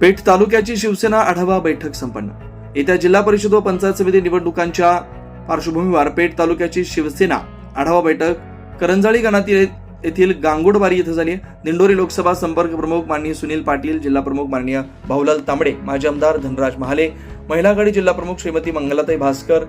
पेठ तालुक्याची शिवसेना आढावा बैठक संपन्न. येत्या जिल्हा परिषद व पंचायत समिती निवडणुकांच्या पार्श्वभूमीवर पेठ तालुक्याची शिवसेना आढावा बैठक करंजाळी गणातील येथील गांगोडबारी इथं झाली. दिंडोरी लोकसभा संपर्क प्रमुख माननीय सुनील पाटील जिल्हा प्रमुख माननीय भाऊलाल तांबडे माजी आमदार धनराज महाले महिला आघाडी जिल्हा प्रमुख श्रीमती मंगलाताई भास्कर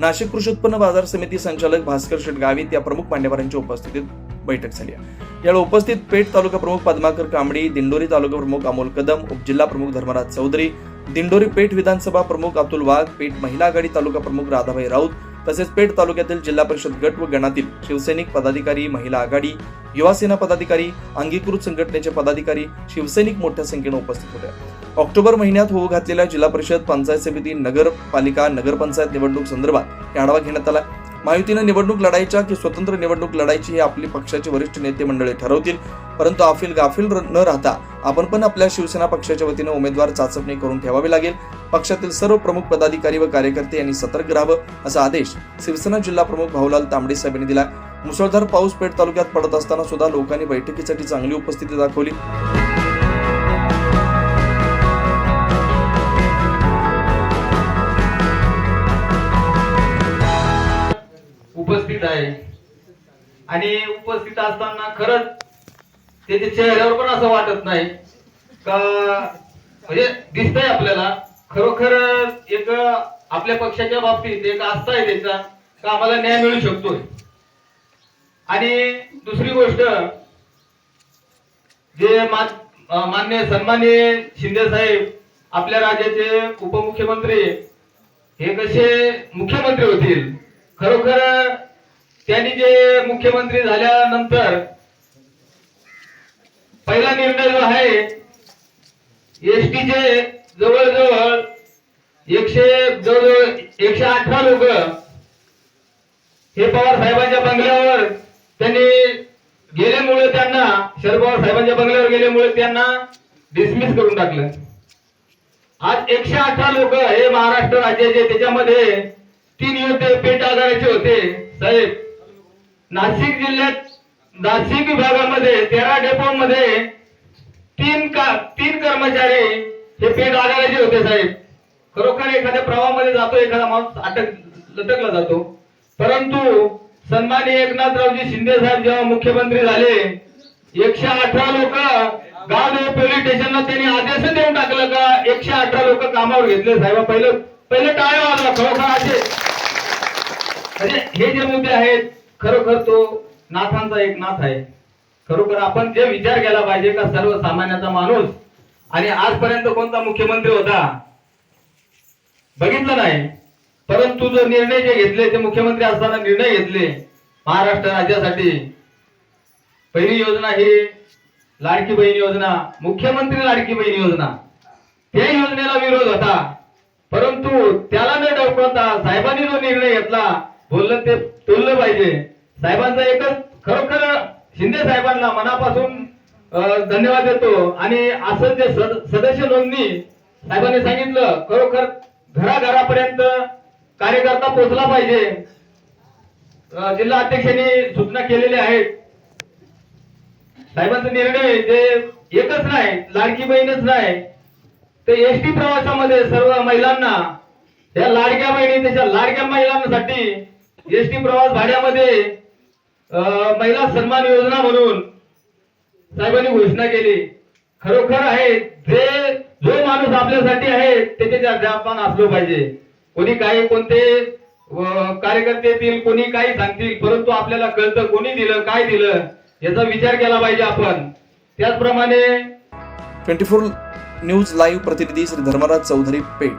नाशिक कृषी उत्पन्न बाजार समिती संचालक भास्कर शेट गावित या प्रमुख मान्यवरांच्या उपस्थितीत बैठक झाली यावेळी उपस्थित पेठ तालुका प्रमुख पद्माकर कांबडी दिंडोरी तालुका प्रमुख अमोल कदम उपजिल्हा प्रमुख धर्मराज चौधरी दिंडोरी पेठ विधानसभा प्रमुख अतुल वाघ पेठ महिला आघाडी तालुका प्रमुख राधाबाई राऊत तसेच पेठ तालुक्यातील जिल्हा परिषद गट व गणातील शिवसैनिक पदाधिकारी महिला आघाडी युवा सेना पदाधिकारी अंगीकृत संघटनेचे पदाधिकारी शिवसैनिक मोठ्या संख्येने उपस्थित होते. ऑक्टोबर महिन्यात होऊ घातलेल्या जिल्हा परिषद पंचायत समिती नगरपालिका नगरपंचायत निवडणूक संदर्भात आढावा घेण्यात आला. महायुतीनं निवडणूक लढायच्या की स्वतंत्र निवडणूक लढायची हे आपली पक्षाचे वरिष्ठ नेते मंडळी ठरवतील. परंतु आफिल गाफील न राहता आपण पण आपल्या शिवसेना पक्षाच्या वतीनं उमेदवार चाचपणी करून ठेवावी लागेल. पक्षातील सर्व प्रमुख पदाधिकारी व कार्यकर्ते यांनी सतर्क राहावं असा आदेश शिवसेना जिल्हा प्रमुख भाऊलाल तांबडे साहेबांनी दिला. मुसळधार पाऊस पेठ तालुक्यात पडत असताना सुद्धा लोकांनी बैठकीसाठी चांगली उपस्थिती दाखवली. उपस्थित आहे. आणि उपस्थित असताना खरंच त्याच्या चेहऱ्यावर पण असं वाटत नाही. का म्हणजे दिसतंय आपल्याला. खरोखर एक आपल्या पक्षाच्या बाबतीत एक आस्था आहे त्याचा का आम्हाला न्याय मिळू शकतोय. आणि दुसरी गोष्ट जे मान्य सन्माननीय शिंदे साहेब आपल्या राज्याचे उपमुख्यमंत्री हे कसे मुख्यमंत्री होतील? खरोखर त्यांनी जे मुख्यमंत्री झाल्यानंतर पहिला निर्णय जो आहे एसटीचे जवळजवळ एकशे जवळजवळ एकशे अठरा लोक हे पवार साहेबांच्या बंगल्यावर त्यांनी गेल्यामुळे त्यांना शरद पवार साहेबांच्या बंगल्यावर गेल्यामुळे त्यांना डिसमिस करून टाकलं. आज एकशे अठरा लोक हे महाराष्ट्र राज्याचे त्याच्यामध्ये तीन योद्धे पेट आजाराचे होते. साहेब नाशिक जिल्ह्यात नाशिक विभागामध्ये तेरा डेपो मध्ये तीन का तीन कर्मचारी हे पेट आघाडीचे होते साहेब. खरोखर एखाद्या प्रवाहामध्ये जातो एखादा माणूस अटक लटकला जातो. परंतु सन्मानी एकनाथरावजी शिंदे साहेब जेव्हा मुख्यमंत्री झाले एकशे अठरा लोक गाव पोलीस स्टेशनला त्यांनी आदेश देऊन टाकलं का एकशे अठरा लोक कामावर घेतले साहेब. पहिलं पहिलं टाळ्या वाजवा खरोखर असे. म्हणजे हे जे मुद्दे आहेत खरोखर तो नाथांचा एक नाथ आहे. खरोखर आपण जे विचार केला पाहिजे का सर्वसामान्याचा माणूस आणि आजपर्यंत कोणता मुख्यमंत्री होता? बघितलं नाही. परंतु जो निर्णय जे घेतले ते मुख्यमंत्री असताना निर्णय घेतले महाराष्ट्र राज्यासाठी. पहिली योजना ही लाडकी बहीण योजना मुख्यमंत्री लाडकी बहीण योजना. त्या योजनेला विरोध होता. परंतु त्याला न डवकवता साहेबांनी जो निर्णय घेतला बोललं ते तोललं पाहिजे. साहेबांचा एकच खरोखर शिंदे साहेबांना मनापासून धन्यवाद देतो. आणि असं जे सदस्य नोंदणी साहेबांनी सांगितलं खरोखर घराघरापर्यंत कार्यकर्ता पोहोचला पाहिजे. जिल्हा अध्यक्षांनी सूचना केलेल्या आहेत. साहेबांचा निर्णय जे एकच नाही लाडकी बहीणच नाही ते एसटी प्रवासामध्ये सर्व महिलांना या लाडक्या बहिणी त्याच्या लाडक्या महिलांसाठी एसटी प्रवास भाड्यामध्ये महिला सन्मान योजना म्हणून साहेबांनी घोषणा केली. खरोखर आहे जे जो माणूस आपल्यासाठी आहे त्याचे आपण असलो पाहिजे. कोणी काही कोणते कार्यकर्ते येतील कोणी काही सांगतील परंतु आपल्याला कळतं कोणी दिलं काय दिलं याचा विचार केला पाहिजे आपण. त्याचप्रमाणे ट्वेंटी फोर न्यूज लाईव्ह प्रतिनिधी श्री धर्मराज चौधरी पेठ.